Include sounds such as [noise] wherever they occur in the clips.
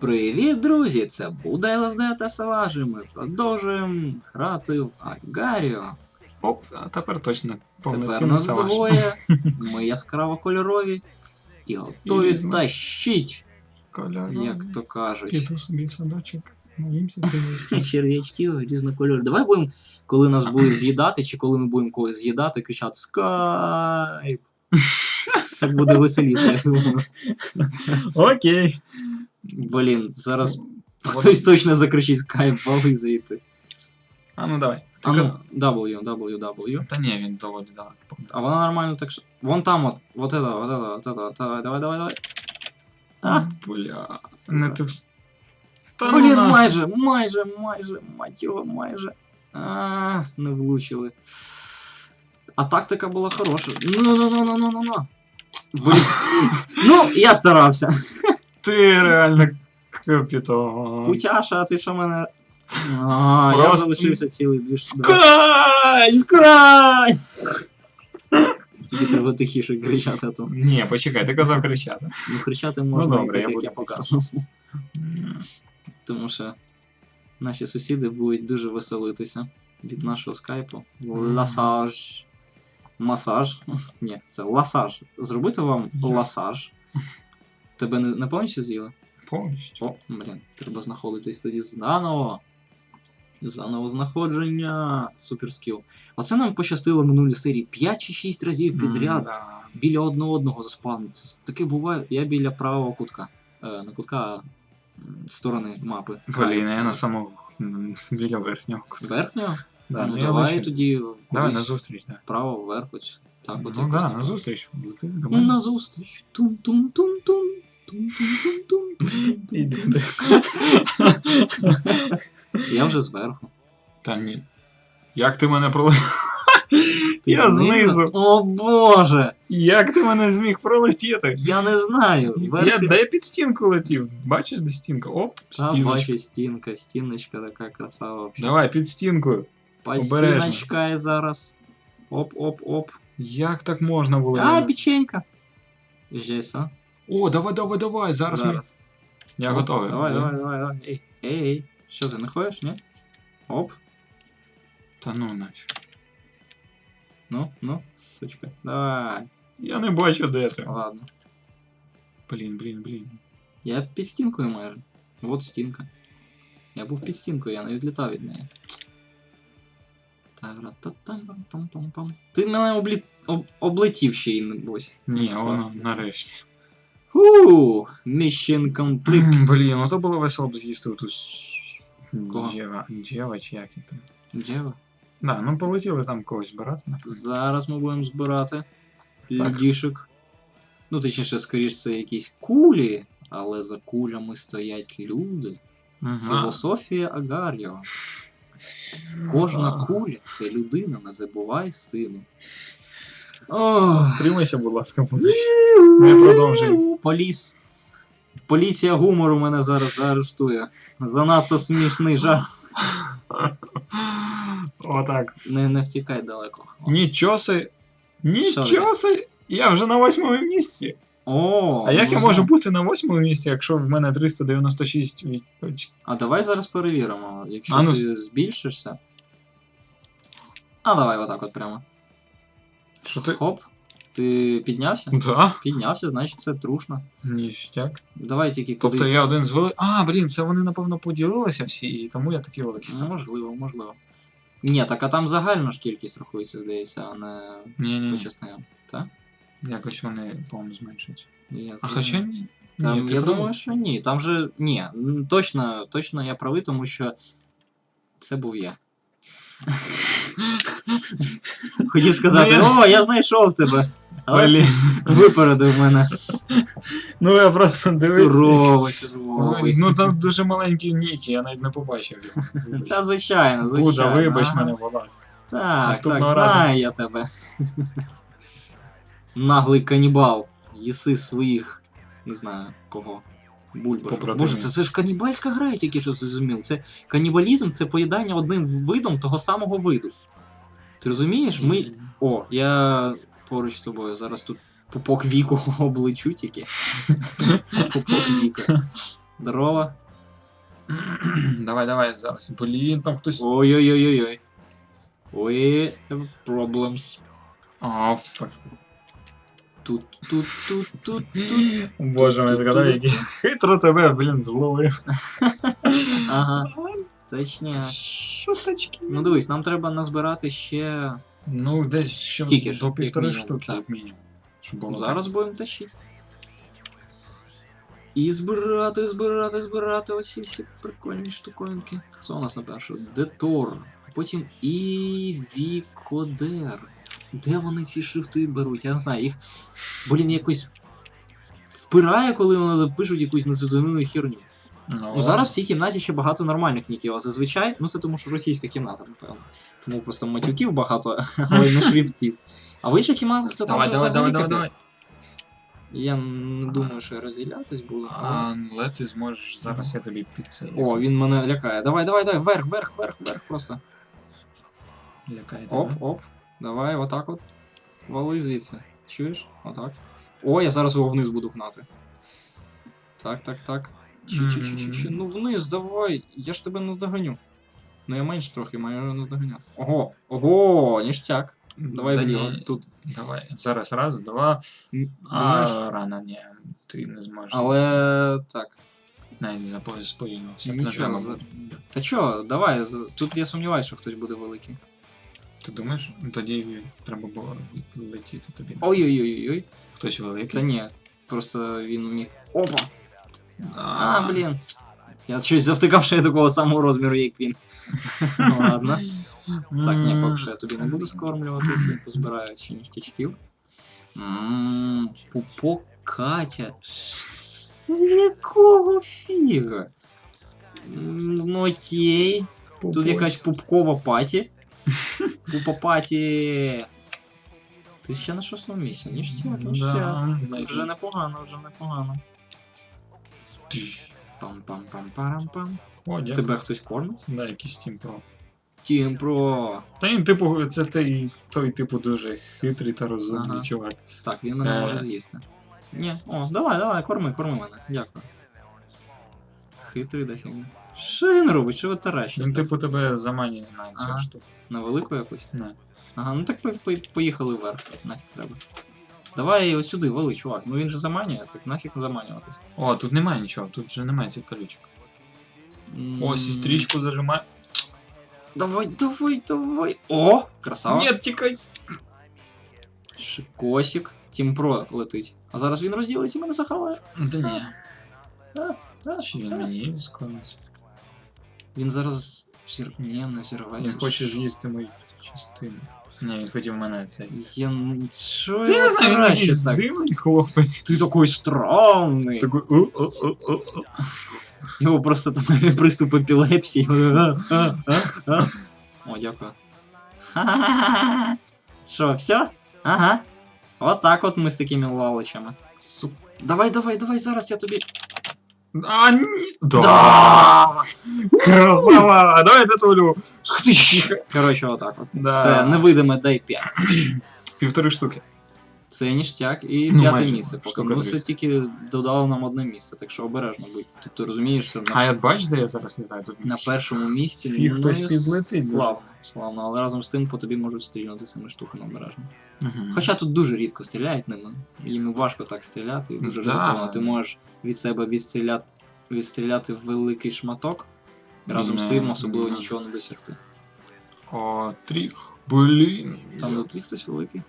Привіт, друзі! Це буде ЛСД та Саважі. Ми продовжуємо грати в Агаріо. Оп, а тепер точно Тепер повноцінно нас Саваш. двоє. [laughs] Ми яскраво кольорові і готові І тащить, Кольорові. як то кажуть. Піду собі в садочок. Наїмся привіт. [laughs] Черв'ячків різнокольорові. Давай будемо, коли нас будуть з'їдати, чи коли ми будемо когось з'їдати, кричати Скайп. [laughs] Так буде веселіше, я думаю. Окей. Блін, зараз [laughs] Вот. хтось точно закричить скайп, вали звідти. А ну давай. Ти А каз- ну, W, W, W. Та ні, він доволі далеко. А вона нормально так що. Вон там от. Вот это, вот это, вот это. Давай, давай, давай, давай. А, Бля. сука. Не ти вс... Та Блін, ну на. майже, майже, майже, мать його, майже. А, не влучили. А тактика була хороша. Ну, ну, ну, ну, ну, ну, ну. Блін. [laughs] Ну, я старався. Ти реально капітан. Путяша, а ти що мене. А, я Просто- залишився цілий дві ж. Скай! Скрай! Тільки треба тихіше кричати, а то. Ні, почекай, ти казав кричати. Ну, кричати можна, добре, так, я як буду я показував. [laughs] Тому що наші сусіди будуть дуже веселитися від нашого скайпу. Мгм. Ласаж. Масаж. [laughs] Ні, це ласаж. Зробити вам ласаж. Тебе не, не повністю з'їли? Повністю. О, блін, треба знаходитись тоді заново. Заново знаходження. Супер скіл. Оце нам пощастило в минулій серії 5 чи 6 разів підряд М-да. біля одного одного заспавниться. Таке буває, я біля правого кутка. Е, не кутка, сторони мапи. Блін, я на самому біля верхнього. Верхнього? Да, ну, я давай лише- тоді Давай на зустріч, да. вправо, вверх. Так, от Ну якось да, на зустріч. Ну, на зустріч. Тум-тум-тум-тум. Іди. Я вже зверху. Та ні. Як ти мене пролетів? [laughs] Я знизу? О боже! Як ти мене зміг пролетіти? Я не знаю. Я де під стінку летів? Бачиш, де стінка? Оп, Та стіночка. бачу стінка, стіночка така красава. вообще. Давай, під стінкою. По стіночка і зараз. Оп-оп-оп. Як так можна було? А, печенька. Жесть, а? О, давай, давай, давай, зараз, ми. Я Оп, готовий. Давай, давай, давай, давай. Ей, ей, ей. Що ти не ходиш, ні? Оп. Та ну нафіг. Ну, ну, сучка. Давай. Я не бачу, де ти. Ладно. Блін, блін, блін. Я під стінкою майже. Вот стінка. Я був під стінкою, я не відлітав від неї. Ти мене облі... об... облетів ще й небось. Ні, воно нарешті. Ху, Mission complete. Блін, ну то було весело б з'їсти ту Кого? Джева, Джева чи як він там. Джева. Да, ну полетіли там когось збирати. напевно. Зараз ми будемо збирати Так. Ну, точніше, скоріш, це якісь кулі, але за кулями стоять люди. Мгм. Філософія Агаріо. Кожна куля це людина, не забувай сину. Ох. Втримайся, будь ласка, будеш. Ми продовжуємо. Поліс. Поліція гумору мене зараз заарештує. Занадто смішний жарт. Отак. Не, не втікай далеко. Нічого си. Нічого си. Я вже на восьмому місці. О, А як я можу бути на восьмому місці, якщо в мене 396 від... А давай зараз перевіримо. Якщо А ну, ти збільшишся. А давай отак от прямо. Що ти? Хоп. Ти піднявся? Да. Піднявся, значить це трушно. Ніштяк. Давай тільки Тобто я один з вели. А, блін, це вони, напевно, поділилися всі, і тому я такий великий став. Можливо, можливо. Ні, так а там загальна ж кількість рахується, здається, а не Ні, ні, по частинам. Так? Якось вони, по-моєму, зменшуються. Я А зрозумів. хоча ні. Там, ні, ти я правий. думаю, що ні. Там же. Ні, м, точно, точно я правий, тому що це був я. Хотів сказати, Ну, о, я знайшов тебе. Але випередив мене. Ну я просто дивився. Суровий, суровий. Ну там дуже маленькі ніки, я навіть не побачив його. [laughs] Та звичайно, звичайно. Буда, вибач мене, будь ласка. Так, так, знаю я тебе. Наглий канібал. Їси своїх. Не знаю кого. Побратимів. Боже, це, це ж канібальська гра, я тільки що зрозумів. Це канібалізм це поїдання одним видом того самого виду. Ти розумієш? Ми. О, я поруч з тобою. Зараз тут пупок віку [laughs] облечу тільки. Пупок віку. Здорово. [clears throat] Давай, давай, зараз. Блін, там хтось. Ой-ой-ой-ой-ой. We have problems. А, фак. Тут, тут, тут, тут, тут. Боже мій, згадав, який хитро [laughs] тебе, блін, зловив. [laughs] Ага. Точня. Шуточки. Ну дивись, нам треба назбирати ще. Ну, десь ще Стільки ж, до як півтори мінімум, штуки, так. як мінімум. Щоб було Зараз будемо тащити. І збирати, збирати, збирати оці всі прикольні штуковинки. Хто у нас на першу? Детор. Потім Івікодер. Де вони ці шрифти беруть? Я не знаю, їх, блін, якось впирає, коли вони пишуть якусь незрозумілу херню. Ну, Ну зараз в цій кімнаті ще багато нормальних ніків, а зазвичай, ну це тому що російська кімната, напевно. Тому просто матюків багато, [laughs] але не шрифтів. А в інших кімнатах це там Давай, вже взагалі давай, давай, капець. Я не думаю, що я розділятись буду. але- ти зможеш зараз я тобі під це. О, він мене лякає. Давай, давай, давай, вверх, вверх, вверх, вверх просто. лякає тебе. Оп, оп. Давай, отак от. Вали звідси. Чуєш? Отак. О, я зараз його вниз буду гнати. Так, так, так. Чи, чи, чи, чи, чи. Ну вниз, давай. Я ж тебе не здоганю. Ну я менше трохи, маю наздоганяти. Ого, ого, ніштяк. Давай Да вліво. ні, Тут. Давай. Зараз раз, два. А, рано, ні. Ти не зможеш. Але так. Навіть запо- споїнувся. Нічого, за- Та чо, давай, з- тут я сумніваюся, що хтось буде великий. Ти думаєш? Ну, Тоді треба було летіти тобі. Ой-ой-ой-ой. Хтось великий. Та ні. Просто він міг. Опа! А, блін. Я щось завтикав, що я такого самого розміру, як він. Ну ладно. Так, ні, поки що я тобі не буду скормлюватися, позбираю чи ніштячків. Пупок Катя. З якого фіга? Ну окей. Тут якась пупкова паті. Пупа паті. Ти ще на шостому місці, ніштяк, ніштяк. Вже непогано, вже непогано. Пам-пам-пам-парам-пам. О, дякую. Тебе хтось кормить? Да, якийсь Team Pro. Тім про. Та він, типу, це той, той типу, дуже хитрий та розумний Ага. чувак. Так, він мене Е. може з'їсти. Ні, о, давай, давай, корми, корми мене. Дякую. Хитрий дофіга. Що він робить? Що ви таращите? Він, типу, тебе заманює на цю Ага. штуку. На велику якусь? Не. Ага, ну так по- по- поїхали вверх, нафіг треба. Давай от сюди, вали, чувак. Ну він же заманює, так нафіг заманюватись. О, тут немає нічого, тут вже немає цих колючок. М, О, сестричку зажимай. Давай, давай, давай. О! Красава. Ні, тікай! Шикосик. Тім Про летить. А зараз він розділиться і мене захаває. Да ні. А, а, Чи він мені сконець? Він зараз взір... Ні, не взірветься. Він хоче з'їсти мою частину. Ні, він хотів мене цей. Я... н- Що Ти я не знаю, він краще якийсь так? дивний хлопець. Ти такий странний. Такий о-о-о-о. Його просто там [laughs] приступ епілепсії. А, а, а, а. О, дякую. Ха-ха-ха. [laughs] Що, все? Ага. От так от ми з такими лаличами. Сука. Давай, давай, давай, зараз я тобі. А, не... Да! Да! Красава! Давай п'ятулю! вот так вот. Да. Це невидиме дай п'ять. Півтори штуки. Це ніштяк і Ну, п'яте майже. місце. Поки. Штука Ну це 200. тільки додало нам одне місце, так що обережно будь. Тобто розумієш, що А на, я бач, де я зараз літаю? Тут на першому місці Фіг ну, хтось і підлетить. Славно, славно, але разом з тим по тобі можуть стрільнути цими штуками обережно. Мгм. Хоча тут дуже рідко стріляють ними. Їм важко так стріляти, і дуже Да. ризиковано. Ти можеш від себе відстріляти, відстріляти великий шматок, разом з тим особливо не. нічого не досягти. О, три. Блін. Там я- летить хтось великий.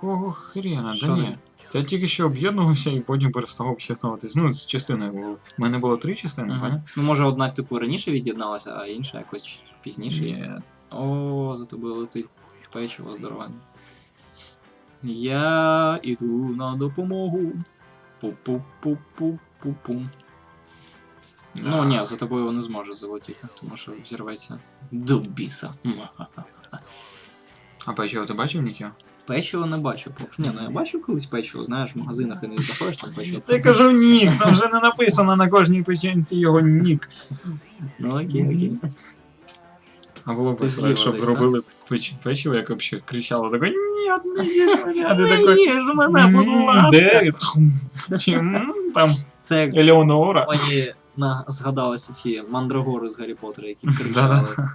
Кого хрена? Що Да ні. Та я тільки що об'єднувався і потім перестав об'єднуватись. Ну, з частиною було. У мене було три частини, Мгм. поняв? Ну, може, одна, типу, раніше від'єдналася, а інша якось пізніше. Ні. О, за тобою летить печиво здоровенне. Я іду на допомогу. Пу-пу-пу-пу-пу-пу. Ну ні, за тобою не зможе залетіти, тому що взірветься до біса. А печиво ти бачив Нікіо? Печиво не бачу поки. Ні, ну я бачив колись печиво, знаєш, в магазинах і не заходиш там печиво. Я кажу нік, там вже не написано на кожній печенці його нік. Ну окей, окей. А було б Ти весело, щоб десь, робили печ- печиво, як взагалі кричало, таке ні, не їж мене, а ти Не такий. їж мене, будь «М, ласка. Де? Чи м, там Це як Елеонора? Мені на, згадалися ці мандрагори з Гаррі Поттера, які кричали. Да-да.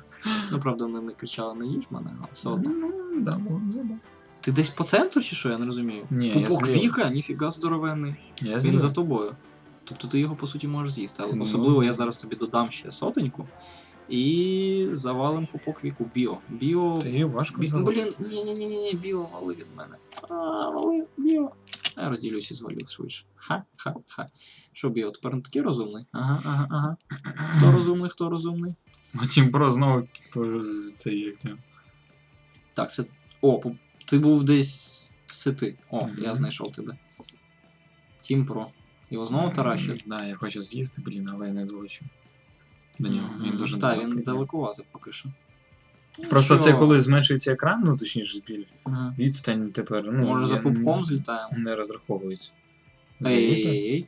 ну, правда, вони не кричали, не їж мене, але все одно. Ну, да, б забавно. Ти десь по центру чи що, я не розумію? Ні, Пупок зліва. Віка, ніфіга здоровенний. Я Він за тобою. Тобто ти його по суті можеш з'їсти. Але Ну. особливо я зараз тобі додам ще сотеньку. І завалим пупок віку біо. Біо. Її важко Бі... Блін, ні, ні, ні, ні, ні, біо, вали від мене. А, вали, біо. Я розділюсь і звалю швидше. Ха-ха-ха. Що біо, тепер не такий розумний? Ага, ага, ага. Хто розумний, хто розумний? Потім про знову цей як. Так, це. О, ти був десь. Це ти. О, Мгм. я знайшов тебе. Тім Про. Його знову таращить. Да, я хочу з'їсти, блін, але я не долечу. До нього. Він дуже Так, він далекувато поки що. Просто це коли зменшується екран, ну точніше збіль. Ага. Відстань тепер. Ну, Може за пупком не- злітаємо? Не розраховується. Ей-ей-ей.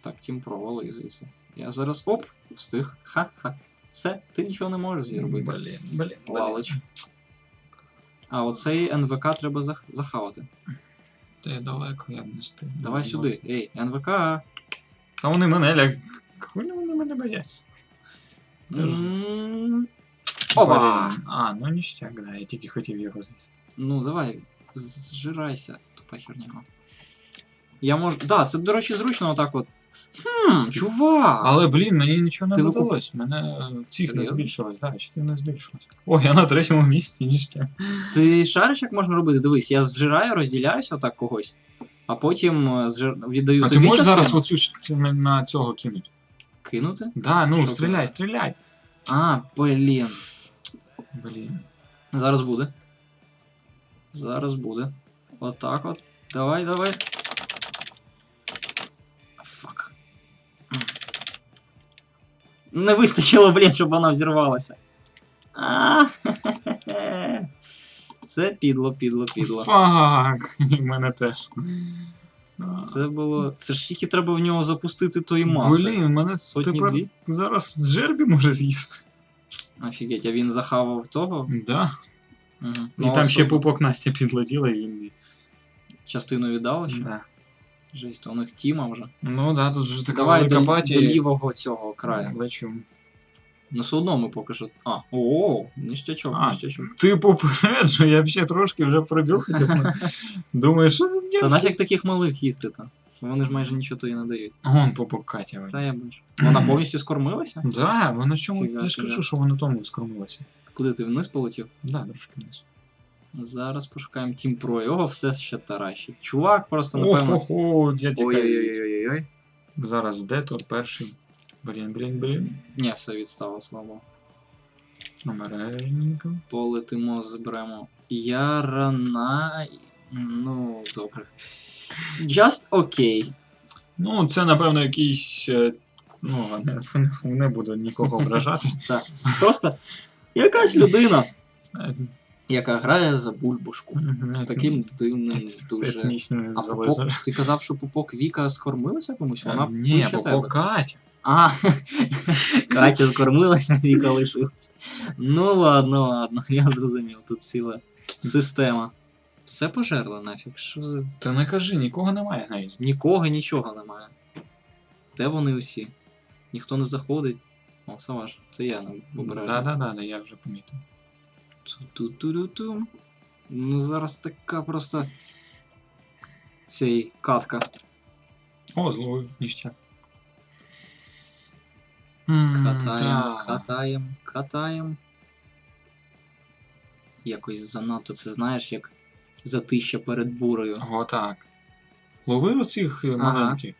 Так, тім Про, вали звідси. Я зараз оп, встиг. Ха-ха. Все, ти нічого не можеш зробити. Блін, блін, блін. Валич. А оцей НВК треба зах- захавати. Та я далеко, я б не стиг. Давай сюди. Ей, НВК. А вони мене ляк. Хулі вони мене бояться. М, Опа! Блін. А, ну ніштяк, да, я тільки хотів його з'їсти. Ну, давай, з- зжирайся, тупа херня. Я можу. Да, це, до речі, зручно отак от. Хм, чувак! Але, блін, мені нічого не Ти викуп- Мене цих не Серйозно? збільшилось, да, ще не збільшилось. О, я на третьому місці, ніштяк. Ти шариш, як можна робити? Дивись, я зжираю, розділяюся отак когось, а потім е, зжир... віддаю А ти тобі можеш частину. зараз оцю щ- на- цього кинути? кинути? Да, ну Що стріляй, стріляй. А, блін. Блін. Зараз буде. Зараз буде. Отак от. Давай, давай. Не вистачило, блін, щоб вона взірвалася. А. [laughs] Це підло, підло, підло. Фак, і мене теж. Це було. Це ж тільки треба в нього запустити тої маси. Блін, в мене Сотні тепер дві. зараз жербі може з'їсти. Офігеть, а він захавав того. Да. Угу. І там ще пупок Настя підлетіла, і він. частину віддала ще. Да. Жесть, у них тіма вже. Ну да, тут же така Давай велика до, паті. до лівого цього краю. Лечу. Ну, все одно ми поки що. А, о, ніштячок, А. ніштячок. Ти попереджу, я ще трошки вже пробіг, чесно. Думаю, що за Та дівчина? нафіг таких малих їсти то. Вони ж майже нічого тобі не дають. Гон пупок Катя. Та я бачу. Вона повністю скормилася? Да, воно чому Фіга я ж кажу, що воно тому скормилося. Куди ти вниз полетів? Да, трошки вниз. Зараз пошукаємо Team Pro. Його все ще таращить. Чувак просто, напевно. Охо, я тікаю. Ой-ой-ой. Зараз де тут перший? Блін, блін, блін. Ні, все відстало, слава. Богу. Обережненько. Полетимо, заберемо. Ярана. Ну, добре. Just окей. Ну, це, напевно, якийсь. е, Ну, не, не буду нікого ображати. Так. Просто якась людина, Е, яка грає за бульбушку. З таким дивним дуже. А пупок, ти казав, що пупок Віка скормилася комусь? Вона Е, Ні, вище тебе. Катя. А, [laughs] Катя скормилася, Віка лишилась. Ну ладно, ладно, я зрозумів, тут ціла система. Все пожерло нафіг. Що за. Та не кажи, нікого немає навіть. Нікого нічого немає. Де вони усі? Ніхто не заходить. О, Саваш, це я не да, да, да, я вже помітив. Ту-ту-ту-ту. Ну зараз така просто. Цей катка. О, зловив. М, Катаєм, так. катаєм, катаєм. Якось занадто це знаєш, як затища перед бурею. О, так. Лови оцих е, Ага. маленьких.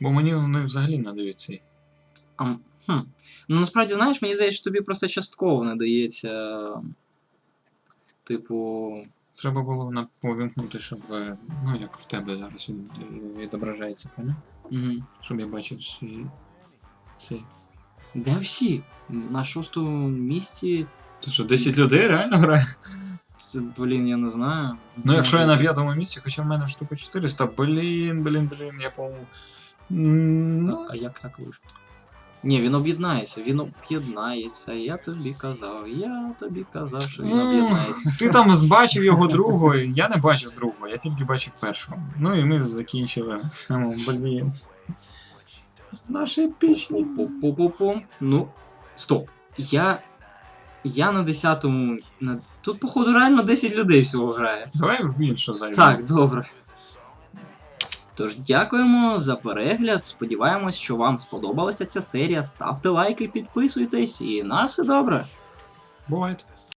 Бо мені вони взагалі цей. А, хм. Ну насправді, знаєш, мені здається, що тобі просто частково не дається. Типу. Треба було на повімкнути, щоб. е, Ну, як в тебе зараз від- відображається, поняв? Угу. Щоб я бачив цей. цей. Де всі? На шостому місці. Тут що, 10 людей реально грає? Це, блін, я не знаю. Ну, якщо я на п'ятому місці, хоча в мене штука 400, блін, блін, блін, я по-моєму. Ну, а як так вийшло? Ні, він об'єднається, він об'єднається. Я тобі казав, я тобі казав, що він об'єднається. Ти там збачив його другого, я не бачив другого, я тільки бачив першого. Ну і ми закінчили на цьому, блін. Наші епічні. Пу-пу-пу-пум. Ну, стоп. Я. Я на 10-му. На... Тут, походу, реально 10 людей всього грає. Давай в іншу зайдемо. Так, добре. Тож дякуємо за перегляд. Сподіваємось, що вам сподобалася ця серія. Ставте лайки, підписуйтесь, і на все добре. Бувайте.